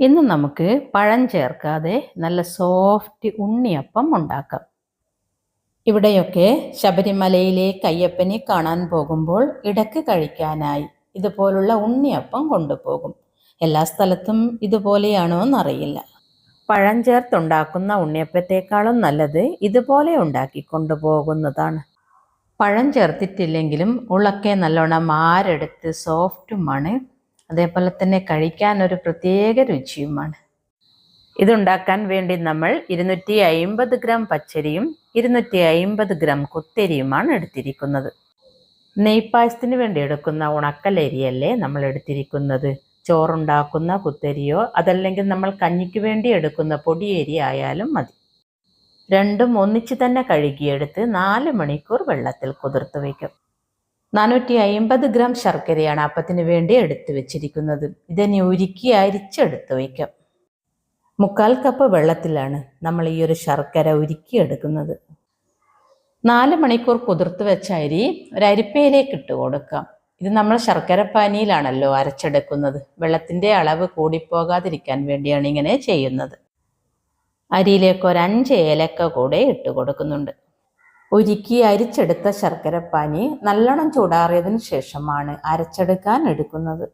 ഇന്ന് നമുക്ക് പഴം ചേർക്കാതെ നല്ല സോഫ്റ്റ് ഉണ്ണിയപ്പം ഉണ്ടാക്കാം. ഇവിടെയൊക്കെ ശബരിമലയിലെ കയ്യപ്പനെ കാണാൻ പോകുമ്പോൾ ഇടയ്ക്ക് കഴിക്കാനായി ഇതുപോലുള്ള ഉണ്ണിയപ്പം കൊണ്ടുപോകും. എല്ലാ സ്ഥലത്തും ഇതുപോലെയാണോ എന്നറിയില്ല. പഴം ചേർത്തുണ്ടാക്കുന്ന ഉണ്ണിയപ്പത്തേക്കാളും നല്ലത് ഇതുപോലെ ഉണ്ടാക്കി കൊണ്ടുപോകുന്നതാണ് പഴം ചേർത്തിട്ടില്ലെങ്കിലും ഉളക്കെ നല്ലോണം ആരെടുത്ത് സോഫ്റ്റുമാണ് അതേപോലെ തന്നെ കഴിക്കാൻ ഒരു പ്രത്യേക രുചിയുമാണ്. ഇതുണ്ടാക്കാൻ വേണ്ടി നമ്മൾ ഇരുന്നൂറ്റി അയിമ്പത് ഗ്രാം പച്ചരിയും ഇരുന്നൂറ്റി അയിമ്പത് ഗ്രാം കുത്തരിയുമാണ് എടുത്തിരിക്കുന്നത്. നെയ്പായസത്തിന് വേണ്ടി എടുക്കുന്ന ഉണക്കലരിയല്ലേ നമ്മൾ എടുത്തിരിക്കുന്നത്? ചോറുണ്ടാക്കുന്ന കുത്തരിയോ അതല്ലെങ്കിൽ നമ്മൾ കഞ്ഞിക്ക് വേണ്ടി എടുക്കുന്ന പൊടിയരി ആയാലും മതി. രണ്ടും ഒന്നിച്ച് തന്നെ കഴുകിയെടുത്ത് നാല് മണിക്കൂർ വെള്ളത്തിൽ കുതിർത്ത് വയ്ക്കും. നാനൂറ്റി അയിമ്പത് ഗ്രാം ശർക്കരയാണ് അപ്പത്തിന് വേണ്ടി എടുത്തു വെച്ചിരിക്കുന്നത്. ഇതിനെ ഉരുക്കി അരിച്ചെടുത്ത് വയ്ക്കാം. മുക്കാൽ കപ്പ് വെള്ളത്തിലാണ് നമ്മൾ ഈ ഒരു ശർക്കര ഉരുക്കി എടുക്കുന്നത് നാല് മണിക്കൂർ കുതിർത്ത് വെച്ച അരി ഒരു അരിപ്പയിലേക്ക് ഇട്ട് കൊടുക്കാം. ഇത് നമ്മൾ ശർക്കര പാനിയിലാണല്ലോ അരച്ചെടുക്കുന്നത്. വെള്ളത്തിന്റെ അളവ് കൂടിപ്പോകാതിരിക്കാൻ വേണ്ടിയാണ് ഇങ്ങനെ ചെയ്യുന്നത്. അരിയിലേക്ക് ഒരു അഞ്ച് ഏലക്ക കൂടെ ഇട്ട് കൊടുക്കുന്നുണ്ട്. ഉരുക്കി അരിച്ചെടുത്ത ശർക്കരപ്പാനി നല്ലോണം ചൂടാറിയതിന് ശേഷമാണ് അരച്ചെടുക്കാൻ എടുക്കുന്നത്.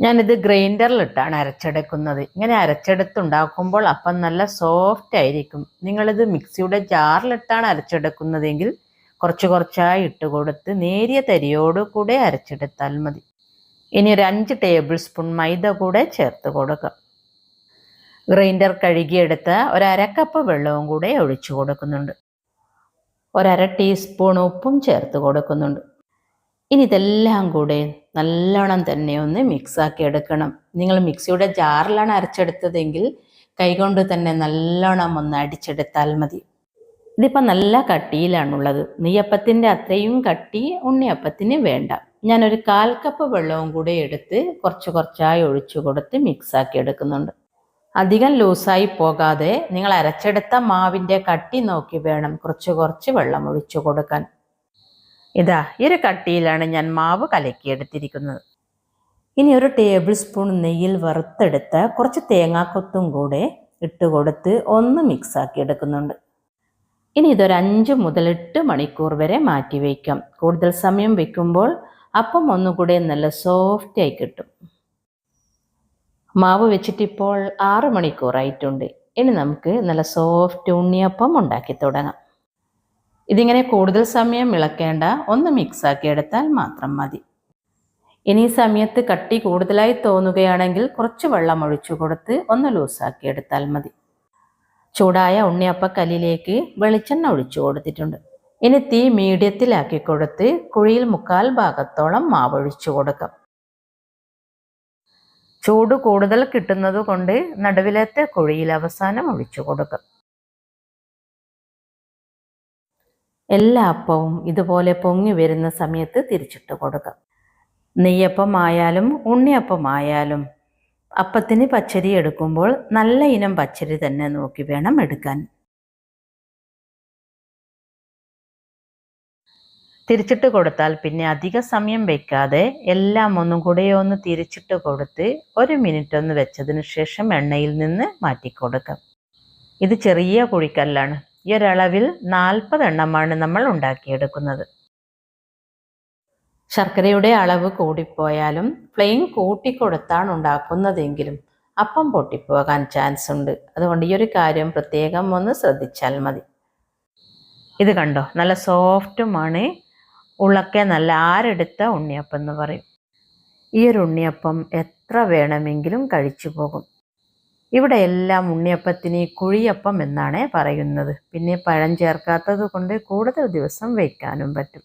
ഞാനിത് ഗ്രൈൻഡറിലിട്ടാണ് അരച്ചെടുക്കുന്നത്. ഇങ്ങനെ അരച്ചെടുത്തുണ്ടാക്കുമ്പോൾ അപ്പം നല്ല സോഫ്റ്റ് ആയിരിക്കും. നിങ്ങളിത് മിക്സിയുടെ ജാറിലിട്ടാണ് അരച്ചെടുക്കുന്നതെങ്കിൽ കുറച്ച് കുറച്ചായി ഇട്ട് കൊടുത്ത് നേരിയ തരിയോട് കൂടെ അരച്ചെടുത്താൽ മതി. ഇനി ഒരു അഞ്ച് ടേബിൾ സ്പൂൺ മൈദ കൂടെ ചേർത്ത് കൊടുക്കാം. ഗ്രൈൻഡർ കഴുകിയെടുത്ത ഒരു അരക്കപ്പ് വെള്ളവും കൂടെ ഒഴിച്ചു കൊടുക്കുന്നുണ്ട്. ഒരര ടീസ്പൂൺ ഉപ്പും ചേർത്ത് കൊടുക്കുന്നുണ്ട്. ഇനി ഇതെല്ലാം കൂടെ നല്ലോണം തന്നെ ഒന്ന് മിക്സാക്കി എടുക്കണം. നിങ്ങൾ മിക്സിയുടെ ജാറിലാണ് അരച്ചെടുത്തതെങ്കിൽ കൈകൊണ്ട് തന്നെ നല്ലോണം ഒന്ന് അടിച്ചെടുത്താൽ മതി. ഇതിപ്പോൾ നല്ല കട്ടിയിലാണുള്ളത്. നെയ്യപ്പത്തിന്റെ അത്രയും കട്ടി ഉണ്ണിയപ്പത്തിന് വേണ്ട. ഞാനൊരു കാൽ കപ്പ് വെള്ളവും കൂടെ എടുത്ത് കുറച്ച് കുറച്ചായി ഒഴിച്ചു കൊടുത്ത് മിക്സാക്കി എടുക്കുന്നുണ്ട്. അധികം ലൂസായി പോകാതെ നിങ്ങൾ അരച്ചെടുത്ത മാവിന്റെ കട്ടി നോക്കി വേണം കുറച്ച് കുറച്ച് വെള്ളം ഒഴിച്ചു കൊടുക്കാൻ. ഇതാ ഈ ഒരു കട്ടിയിലാണ് ഞാൻ മാവ് കലക്കിയെടുത്തിരിക്കുന്നത്. ഇനി ഒരു ടേബിൾ സ്പൂൺ നെയ്യിൽ വറുത്തെടുത്ത കുറച്ച് തേങ്ങാക്കൊത്തും കൂടെ ഇട്ട് കൊടുത്ത് ഒന്ന് മിക്സാക്കി എടുക്കുന്നുണ്ട്. ഇനി ഇതൊരു അഞ്ച് മുതൽ എട്ട് മണിക്കൂർ വരെ മാറ്റി വയ്ക്കാം. കൂടുതൽ സമയം വെക്കുമ്പോൾ അപ്പം ഒന്നുകൂടെ നല്ല സോഫ്റ്റായി കിട്ടും. മാവ് വെച്ചിട്ടിപ്പോൾ ആറ് മണിക്കൂറായിട്ടുണ്ട്. ഇനി നമുക്ക് നല്ല സോഫ്റ്റ് ഉണ്ണിയപ്പം ഉണ്ടാക്കി തുടങ്ങാം. ഇതിങ്ങനെ കൂടുതൽ സമയം ഇളക്കേണ്ട ഒന്ന് മിക്സാക്കി എടുത്താൽ മാത്രം മതി. ഇനി ഈ സമയത്ത് കട്ടി കൂടുതലായി തോന്നുകയാണെങ്കിൽ കുറച്ച് വെള്ളം ഒഴിച്ചു കൊടുത്ത് ഒന്ന് ലൂസാക്കി എടുത്താൽ മതി. ചൂടായ ഉണ്ണിയപ്പക്കല്ലിലേക്ക് വെളിച്ചെണ്ണ ഒഴിച്ചു കൊടുത്തിട്ടുണ്ട്. ഇനി തീ മീഡിയത്തിലാക്കി കൊടുത്ത് കുഴിയിൽ മുക്കാൽ ഭാഗത്തോളം മാവൊഴിച്ചു കൊടുക്കാം. ചൂട് കൂടുതൽ കിട്ടുന്നത് കൊണ്ട് നടുവിലത്തെ കുഴിയിൽ അവസാനം ഒഴിച്ചു കൊടുക്കും. എല്ലാ അപ്പവും ഇതുപോലെ പൊങ്ങി വരുന്ന സമയത്ത് തിരിച്ചിട്ട് കൊടുക്കാം. ഉണ്ണിയപ്പം ആയാലും അപ്പത്തിന് പച്ചരി എടുക്കുമ്പോൾ നല്ല ഇനം പച്ചരി തന്നെ നോക്കി വേണം എടുക്കാൻ. തിരിച്ചിട്ട് കൊടുത്താൽ പിന്നെ അധിക സമയം വെക്കാതെ എല്ലാം ഒന്നും കൂടെ ഒന്ന് തിരിച്ചിട്ട് കൊടുത്ത് ഒരു മിനിറ്റ് ഒന്ന് വെച്ചതിന് ശേഷം എണ്ണയിൽ നിന്ന് മാറ്റി കൊടുക്കാം. ഇത് ചെറിയ കുഴിക്കല്ലാണ്. ഈ ഒരളവിൽ നാൽപ്പത് എണ്ണമാണ് നമ്മൾ ഉണ്ടാക്കിയെടുക്കുന്നത്. ശർക്കരയുടെ അളവ് കൂടിപ്പോയാലും ഫ്ലെയിം കൂട്ടിക്കൊടുത്താണ് ഉണ്ടാക്കുന്നതെങ്കിലും അപ്പം പൊട്ടിപ്പോകാൻ ചാൻസ് ഉണ്ട്. അതുകൊണ്ട് ഈ ഒരു കാര്യം പ്രത്യേകം ഒന്ന് ശ്രദ്ധിച്ചാൽ മതി. ഇത് കണ്ടോ? നല്ല സോഫ്റ്റുമാണ് ഉള്ളൊക്കെ നല്ല ആരെടുത്ത ഉണ്ണിയപ്പം എന്ന് പറയും. ഈ ഒരു ഉണ്ണിയപ്പം എത്ര വേണമെങ്കിലും കഴിച്ചു പോകും. ഇവിടെ എല്ലാം ഉണ്ണിയപ്പത്തിന് കുഴിയപ്പം എന്നാണ് പറയുന്നത്. പിന്നെ പഴം ചേർക്കാത്തത് കൊണ്ട് കൂടുതൽ ദിവസം വയ്ക്കാനും പറ്റും.